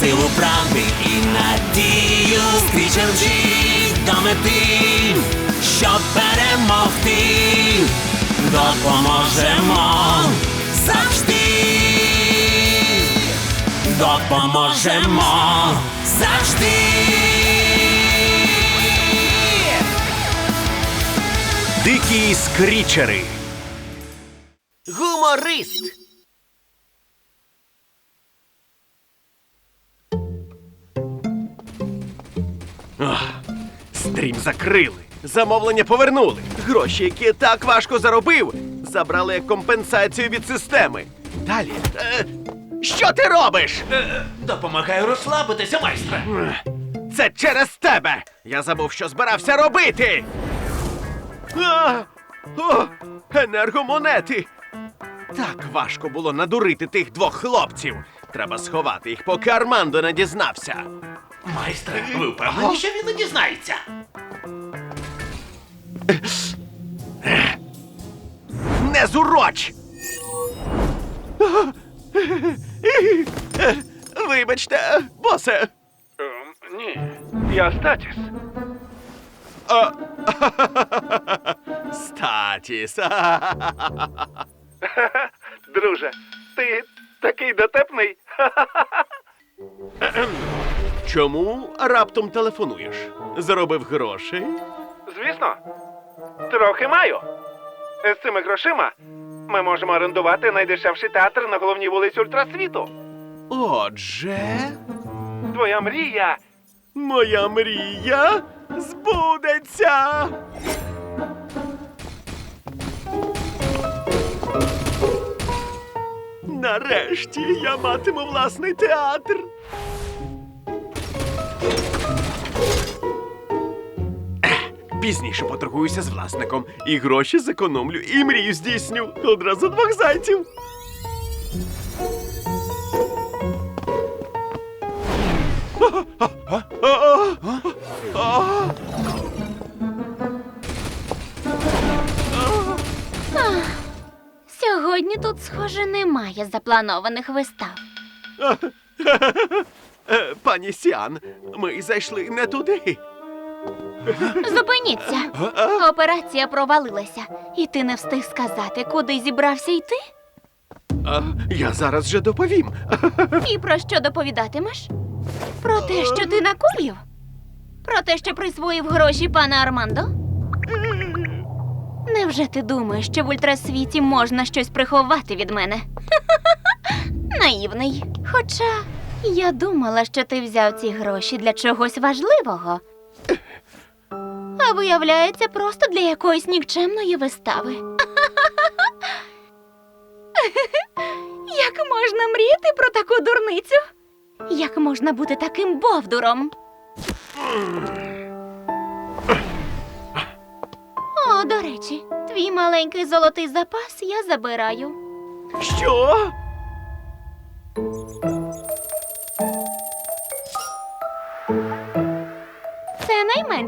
силу правди і надію. Скрічем вжить до мети, щоб перемогти. Допоможемо завжди. Допоможемо завжди. Дикі скрічери. Гуморист. Стрім закрили. Замовлення повернули. Гроші, які я так важко заробив, забрали як компенсацію від системи. Далі. Е, що ти робиш? Допомагаю розслабитися, майстре. Це через тебе. Я забув, що збирався робити. А, о, енергомонети. Так важко було надурити тих двох хлопців. Треба сховати їх, поки Армандо не дізнався. Майстре, ви впевнені, що він не дізнається? Не зуроч! Вибачте, босе. Ні, я статіс. Статіс. Друже, ти такий дотепний. Чому раптом телефонуєш? Заробив грошей? Звісно, трохи маю. З цими грошима ми можемо орендувати найдешевший театр на головній вулиці Ультрасвіту. Отже, Твоя мрія. моя мрія збудеться. Нарешті я матиму власний театр. Пізніше поторгуюся з власником і гроші зекономлю, і мрію здійсню. Одразу двох зайців. Сьогодні тут, схоже, немає запланованих вистав. Пані Сіан, ми зайшли не туди. Зупиніться. Операція провалилася, і ти не встиг сказати, куди зібрався йти? А, я зараз же доповім. І про що доповідатимеш? Про те, що ти накоїв? Про те, що присвоїв гроші пана Армандо? Невже ти думаєш, що в ультрасвіті можна щось приховати від мене? Наївний. Хоча я думала, що ти взяв ці гроші для чогось важливого. А виявляється, просто для якоїсь нікчемної вистави. Як можна мріяти про таку дурницю? Як можна бути таким бовдуром? О, до речі, твій маленький золотий запас я забираю. Що?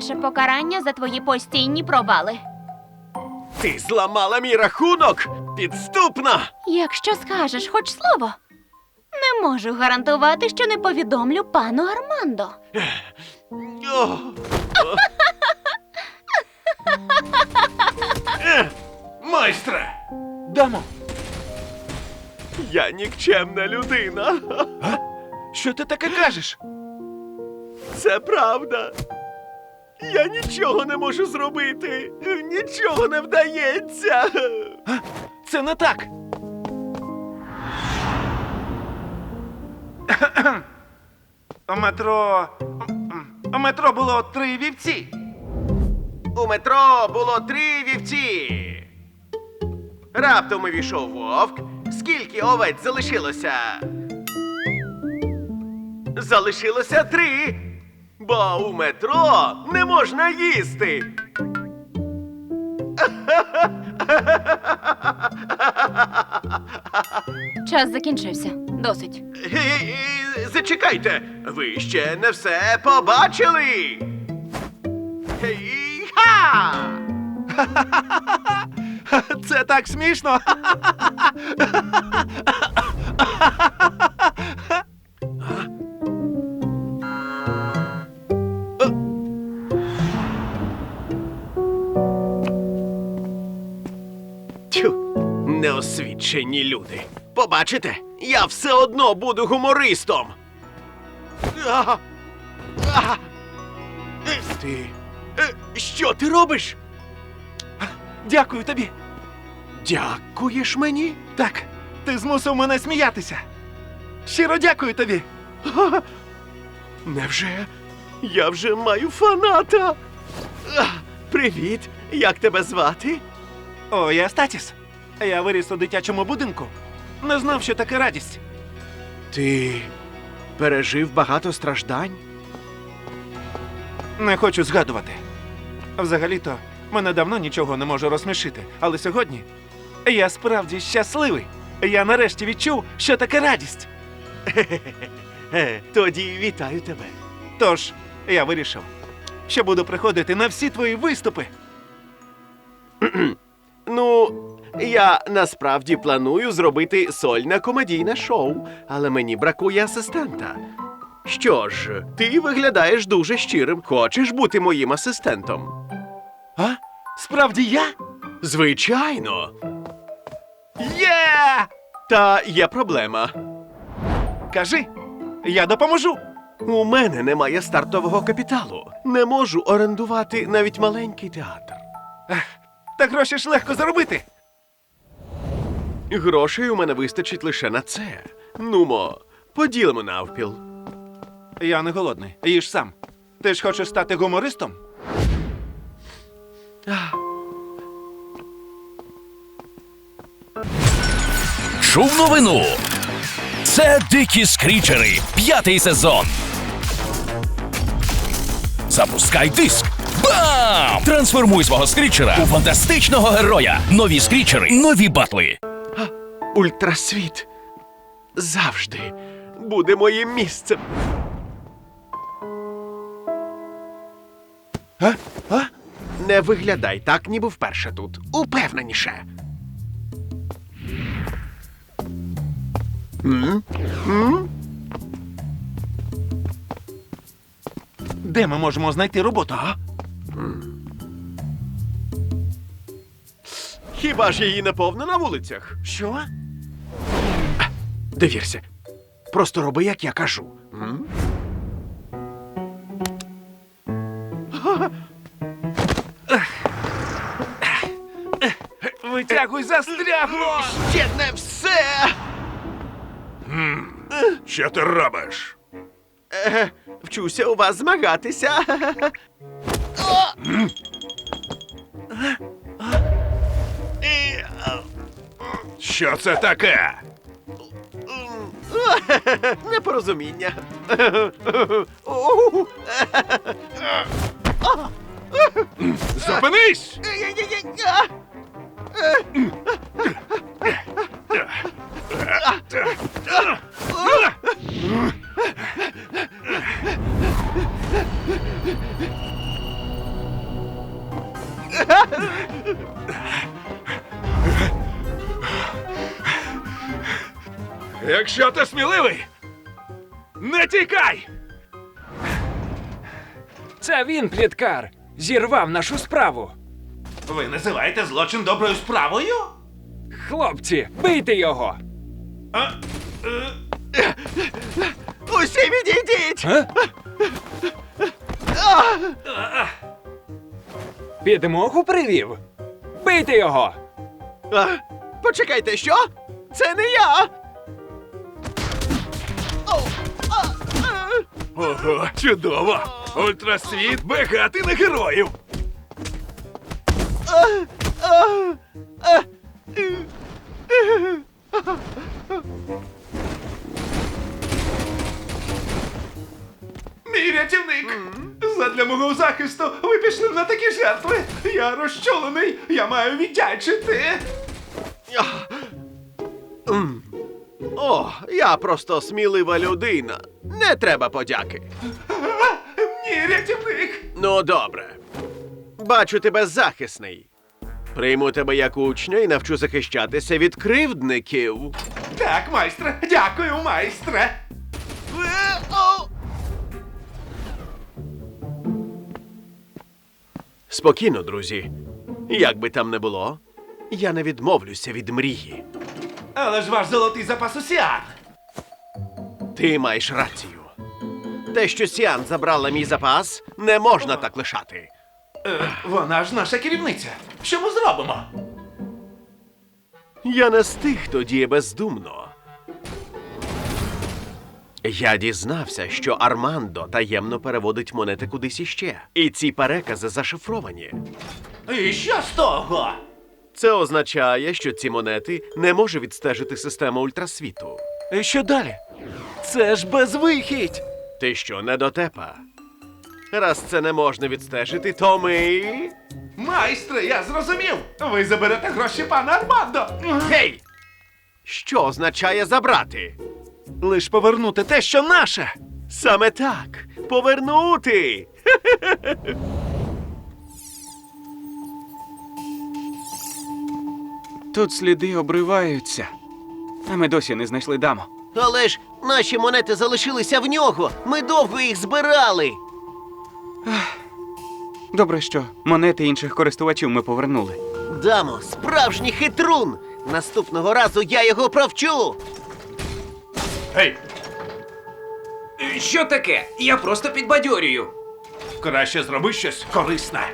Це найменше покарання за твої постійні провали. Ти зламала мій рахунок? Підступна! Якщо скажеш хоч слово, не можу гарантувати, що не повідомлю пану Армандо. О, Майстре! Дамо. я нікчемна людина. Що ти таке кажеш? Це правда. Я нічого не можу зробити. Нічого не вдається. Це не так. У метро. У метро було три вівці. У метро було три вівці. Раптом увійшов вовк. Скільки овець залишилося? Залишилося три. Бо у метро не можна їсти. Час закінчився. Досить. Ей, ей, Зачекайте, ви ще не все побачили. Ха! Це так смішно. Тю, неосвічені люди. Побачите, я все одно буду гумористом. А! А! Е, Ти. е, Що ти робиш? Дякую тобі. Дякуєш мені? Так, ти змусив мене сміятися. Щиро дякую тобі. Невже я вже маю фаната? А, Привіт, як тебе звати? О, я Статіс. Я виріс у дитячому будинку. Не знав, що таке радість. Ти пережив багато страждань? Не хочу згадувати. Взагалі-то мене давно нічого не може розсмішити, але сьогодні я справді щасливий. Я нарешті відчув, що таке радість. Е, Тоді вітаю тебе. Тож я вирішив, що буду приходити на всі твої виступи. Ну, я насправді планую зробити сольне комедійне шоу, але мені бракує асистента. Що ж, ти виглядаєш дуже щирим. Хочеш бути моїм асистентом? А? Справді я? Звичайно. Є! Та є проблема. Кажи, я допоможу. У мене немає стартового капіталу. Не можу орендувати навіть маленький театр. Та гроші ж легко заробити. Грошей у мене вистачить лише на це. Нумо, поділимо навпіл. Я не голодний. Їж сам. Ти ж хочеш стати гумористом? Чув новину. Це дикі скрічери. П'ятий сезон. Запускай диск. Бам! Трансформуй свого скрічера у фантастичного героя. Нові скрічери, нові батли. Ультрасвіт завжди буде моїм місцем. А? А? Не виглядай так, ніби вперше тут. Упевненіше. Де ми можемо знайти роботу? А? Хіба ж її не повно на вулицях? Що? Довірся. Просто роби, як я кажу. М? Витягуй застрягло! Ще не все. Що ти робиш? Е, Вчуся у вас змагатися. Що це таке? Непорозуміння. Зупинись! Якщо ти сміливий, не тікай! Це він, пліткар, зірвав нашу справу. Ви називаєте злочин доброю справою? Хлопці, бийте його! А, е, Усі відійдіть! А? Підмогу привів. Бийте його! А, почекайте, що? Це не я! Ого, чудово! Ультрасвіт багатий на героїв! Мій рятівник! Задля мого захисту ви пішли на такі жертви. Я розчулений, я маю віддячити. О, я просто смілива людина. Не треба подяки. Ні, рятівник! Ну, добре. Бачу тебе захисний. Прийму тебе як учня і навчу захищатися від кривдників. Так, майстре, дякую, майстре. Е, о! Спокійно, друзі. Як би там не було, я не відмовлюся від мрії. Але ж ваш золотий запас у Сіан. Ти маєш рацію. Те, що Сіан забрала мій запас, не можна так лишати. Е, вона ж наша керівниця. Що ми зробимо? Я не з тих, хто діє бездумно. Я дізнався, що Армандо таємно переводить монети кудись іще. І ці перекази зашифровані. І що з того? Це означає, що ці монети не може відстежити система ультрасвіту. І що далі? Це ж безвихідь! Ти що, не дотепа? Раз це не можна відстежити, то ми. Майстре, я зрозумів! Ви заберете гроші пана Армандо! Гей! Що означає забрати? Лиш повернути те, що наше! Саме так. Повернути. Тут сліди обриваються. А ми досі не знайшли даму. Але ж наші монети залишилися в нього. Ми довго їх збирали. Добре, що монети інших користувачів ми повернули. Дамо, справжній хитрун. Наступного разу я його провчу. Гей, Що таке? Я просто підбадьорюю. краще зроби щось корисне.